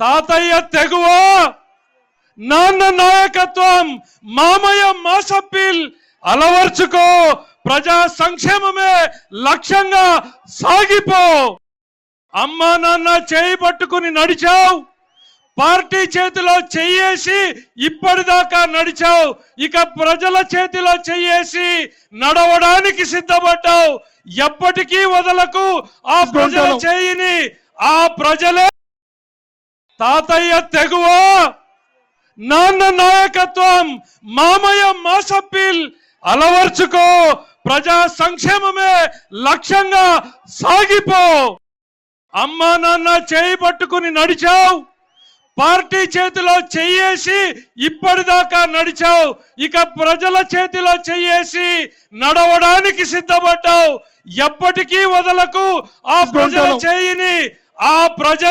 తాతయ్య తెగువ నాన్న నాయకత్వం మామయ్య మాసప్పిల్ అలవర్చుకో ప్రజా సంక్షేమమే లక్ష్యంగా సాగిపో. అమ్మా నాన్న చేయి పట్టుకుని నడిచావు పార్టీ చేతిలో చెయ్యేసి ఇప్పటిదాకా నడిచావు ఇక ప్రజల చేతిలో చెయ్యేసి నడవడానికి సిద్ధపడ్డావు. ఎప్పటికీ వదలకు ఆ ప్రజల చేయిని ఆ ప్రజలే తాతయ్య తెగువ నాన్న నాయకత్వం మామయ్య మాసప్పిల్ అలవర్చుకో ప్రజా సంక్షేమమే లక్ష్యంగా సాగిపో. అమ్మా నాన్న చేయి పట్టుకుని నడిచావు పార్టీ చేతిలో చెయ్యేసి ఇప్పటిదాకా నడిచావు ఇక ప్రజల చేతిలో చెయ్యేసి నడవడానికి సిద్ధపడ్డావు. ఎప్పటికీ వదలకు ఆ ప్రజల చేయిని ఆ ప్రజలే